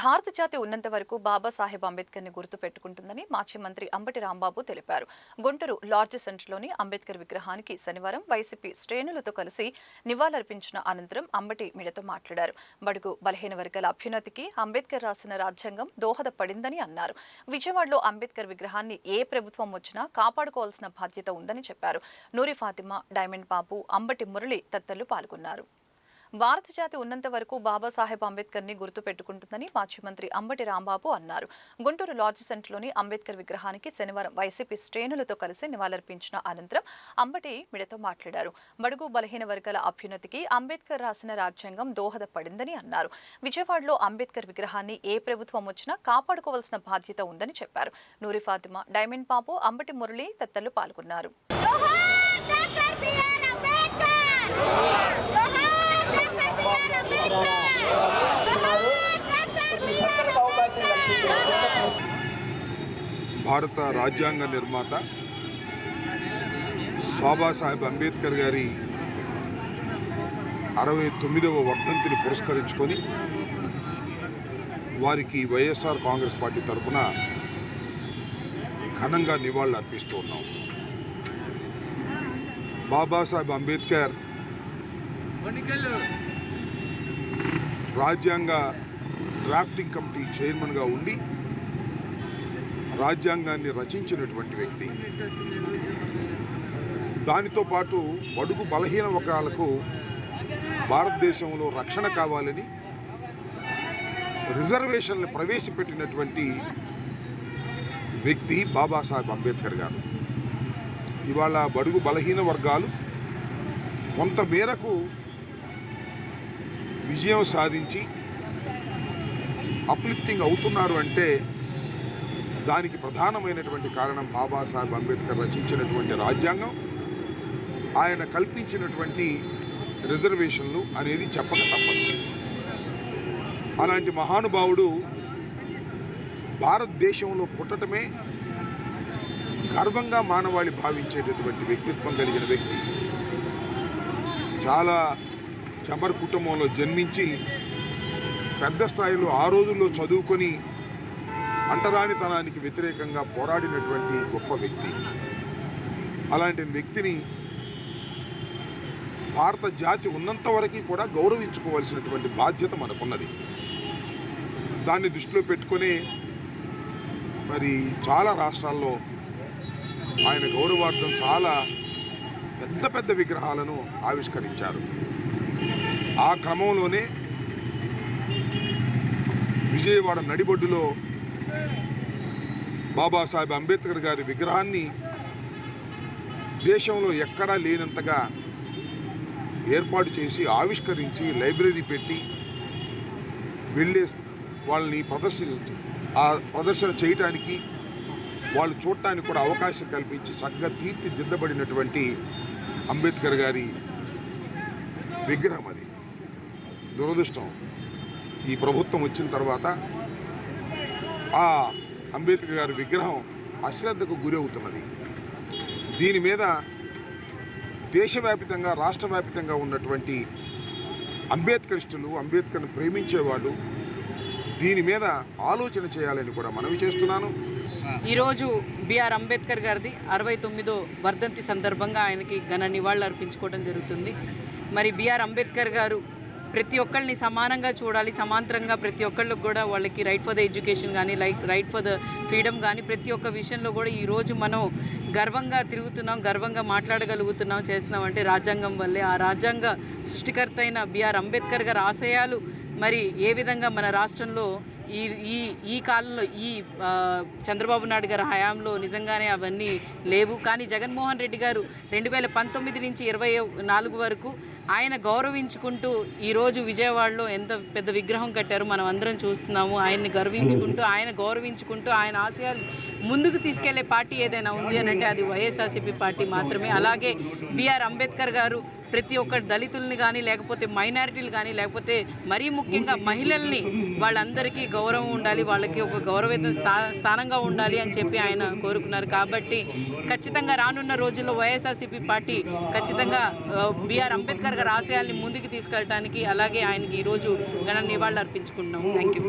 భారత జాతి ఉన్నంత వరకు బాబాసాహెబ్ అంబేద్కర్ని గుర్తు పెట్టుకుంటుందని మాజీ మంత్రి అంబటి రాంబాబు తెలిపారు. గుంటూరు లార్జ్ సెంటర్లోని అంబేద్కర్ విగ్రహానికి శనివారం వైసీపీ శ్రేణులతో కలిసి నివాళులర్పించిన అనంతరం అంబటి మీడియాతో మాట్లాడారు. బడుగు బలహీన వర్గాల అభ్యున్నతికి అంబేద్కర్ రాసిన రాజ్యాంగం దోహదపడిందని అన్నారు. విజయవాడలో అంబేద్కర్ విగ్రహాన్ని ఏ ప్రభుత్వం వచ్చినా కాపాడుకోవాల్సిన బాధ్యత ఉందని చెప్పారు. నూరి ఫాతిమా డైమండ్ బాబు అంబటి మురళి తదితరులు పాల్గొన్నారు. భారత జాతి ఉన్నంత వరకు బాబాసాహెబ్ అంబేద్కర్ని గుర్తు పెట్టుకుంటుందని మాజీ మంత్రి అంబటి రాంబాబు అన్నారు. గుంటూరు లాడ్జ్ సెంటర్లోని అంబేద్కర్ విగ్రహానికి శనివారం వైసీపీ శ్రేణులతో కలిసి నివాళులర్పించిన అనంతరం అంబటి మీడియాతో మాట్లాడారు. బడుగు బలహీన వర్గాల అభ్యున్నతికి అంబేద్కర్ రాసిన రాజ్యాంగం దోహదపడిందని అన్నారు. విజయవాడలో అంబేద్కర్ విగ్రహాన్ని ఏ ప్రభుత్వం వచ్చినా కాపాడుకోవాల్సిన బాధ్యత ఉందని చెప్పారు. నూరి ఫాతిమా డైమండ్ బాబు అంబటి మురళి తత్తలు పాల్గొన్నారు జోహార్ డాక్టర్ బిఆర్ అంబేద్కర్ జోహార్ డాక్టర్ బిఆర్ అంబేద్కర్ జోహార్ డాక్టర్ బిఆర్ అంబేద్కర్ భారత రాజ్యాంగ నిర్మాత బాబాసాహెబ్ అంబేద్కర్ గారి అరవై తొమ్మిదవ వర్ధంతిని పురస్కరించుకొని వారికి వైఎస్ఆర్ కాంగ్రెస్ పార్టీ తరఫున ఘనంగా నివాళులు అర్పిస్తూ ఉన్నాం. బాబాసాహెబ్ అంబేద్కర్ రాజ్యాంగ డ్రాఫ్టింగ్ కమిటీ చైర్మన్గా ఉండి రాజ్యాంగాన్ని రచించినటువంటి వ్యక్తి. దానితో పాటు బడుగు బలహీన వర్గాలకు భారతదేశంలో రక్షణ కావాలని రిజర్వేషన్లు ప్రవేశపెట్టినటువంటి వ్యక్తి బాబాసాహెబ్ అంబేద్కర్ గారు. ఇవాళ బడుగు బలహీన వర్గాలు కొంత మేరకు విజయం సాధించి అప్లిఫ్టింగ్ అవుతున్నారు అంటే దానికి ప్రధానమైనటువంటి కారణం బాబాసాహెబ్ అంబేద్కర్ రచించినటువంటి రాజ్యాంగం. ఆయన కల్పించినటువంటి రిజర్వేషన్లు అనేది చెప్పక తప్పదు. అలాంటి మహానుభావుడు భారతదేశంలో పుట్టటమే గర్వంగా మానవాళి భావించేటటువంటి వ్యక్తిత్వం కలిగిన వ్యక్తి. చాలా చమర్ కుటుంబంలో జన్మించి పెద్ద స్థాయిలో ఆ రోజుల్లో చదువుకొని అంటరానితనానికి వ్యతిరేకంగా పోరాడినటువంటి గొప్ప వ్యక్తి. అలాంటి వ్యక్తిని భారత జాతి ఉన్నంత వరకు కూడా గౌరవించుకోవాల్సినటువంటి బాధ్యత మనకున్నది. దాన్ని దృష్టిలో పెట్టుకొని మరి చాలా రాష్ట్రాల్లో ఆయన గౌరవార్థం చాలా పెద్ద పెద్ద విగ్రహాలను ఆవిష్కరించారు. ఆ క్రమంలోనే విజయవాడ నడిబొడ్డులో బాబాసాహెబ్ అంబేద్కర్ గారి విగ్రహాన్ని దేశంలో ఎక్కడా లేనంతగా ఏర్పాటు చేసి ఆవిష్కరించి లైబ్రరీ పెట్టి వెళ్ళే వాళ్ళని ప్రదర్శించి ఆ ప్రదర్శన చేయటానికి వాళ్ళు చూడటానికి కూడా అవకాశం కల్పించి చక్కగా తీర్చిదిద్దబడినటువంటి అంబేద్కర్ గారి విగ్రహం అది. దురదృష్టం. ఈ ప్రభుత్వం వచ్చిన తర్వాత ఆ అంబేద్కర్ గారి విగ్రహం అశ్రద్ధకు గురి అవుతున్నది. దీని మీద దేశవ్యాపితంగా రాష్ట్ర వ్యాపితంగా ఉన్నటువంటి అంబేద్కరిస్టులు అంబేద్కర్ని ప్రేమించేవాళ్ళు దీని మీద ఆలోచన చేయాలని కూడా మనవి చేస్తున్నాను. ఈరోజు బిఆర్ అంబేద్కర్ గారిది అరవై తొమ్మిదో వర్ధంతి సందర్భంగా ఆయనకి ఘన నివాళులు అర్పించుకోవడం జరుగుతుంది. మరి బిఆర్ అంబేద్కర్ గారు ప్రతి ఒక్కరిని సమానంగా చూడాలి సమాంతరంగా ప్రతి ఒక్కళ్ళకి కూడా వాళ్ళకి రైట్ ఫర్ ద ఎడ్యుకేషన్ కానీ like right for the freedom కానీ ప్రతి ఒక్క విషయంలో కూడా ఈరోజు మనం గర్వంగా తిరుగుతున్నాం గర్వంగా మాట్లాడగలుగుతున్నాం చేస్తున్నాం అంటే రాజ్యాంగం వల్లే. ఆ రాజ్యాంగ సృష్టికర్త అయిన బిఆర్ అంబేద్కర్ గారి ఆశయాలు మరి ఏ విధంగా మన రాష్ట్రంలో ఈ ఈ ఈ కాలంలో ఈ చంద్రబాబు నాయుడు గారి హయాంలో నిజంగానే అవన్నీ లేవు. కానీ జగన్మోహన్ రెడ్డి గారు రెండు వేల పంతొమ్మిది నుంచి ఇరవై నాలుగు వరకు ఆయన గౌరవించుకుంటూ ఈరోజు విజయవాడలో ఎంత పెద్ద విగ్రహం కట్టారు మనం అందరం చూస్తున్నాము. ఆయన్ని గర్వించుకుంటూ ఆయన గౌరవించుకుంటూ ఆయన ఆశయాలు ముందుకు తీసుకెళ్ళే పార్టీ ఏదైనా ఉంది అని అంటే అది వైఎస్ఆర్సీపీ పార్టీ మాత్రమే. అలాగే బిఆర్ అంబేద్కర్ గారు ప్రతి ఒక్క దళితుల్ని కానీ లేకపోతే మైనారిటీలు కానీ లేకపోతే మరీ ముఖ్యంగా మహిళల్ని వాళ్ళందరికీ గౌరవం ఉండాలి వాళ్ళకి ఒక గౌరవేత స్థా స్థానంగా ఉండాలి అని చెప్పి ఆయన కోరుకున్నారు. కాబట్టి ఖచ్చితంగా రానున్న రోజుల్లో వైఎస్ఆర్సీపీ పార్టీ ఖచ్చితంగా బీఆర్ అంబేద్కర్ గారి ఆశయాల్ని ముందుకు తీసుకెళ్ళడానికి అలాగే ఆయనకి ఈరోజు ఘన నివాళులు అర్పించుకుంటున్నాం థ్యాంక్ యూ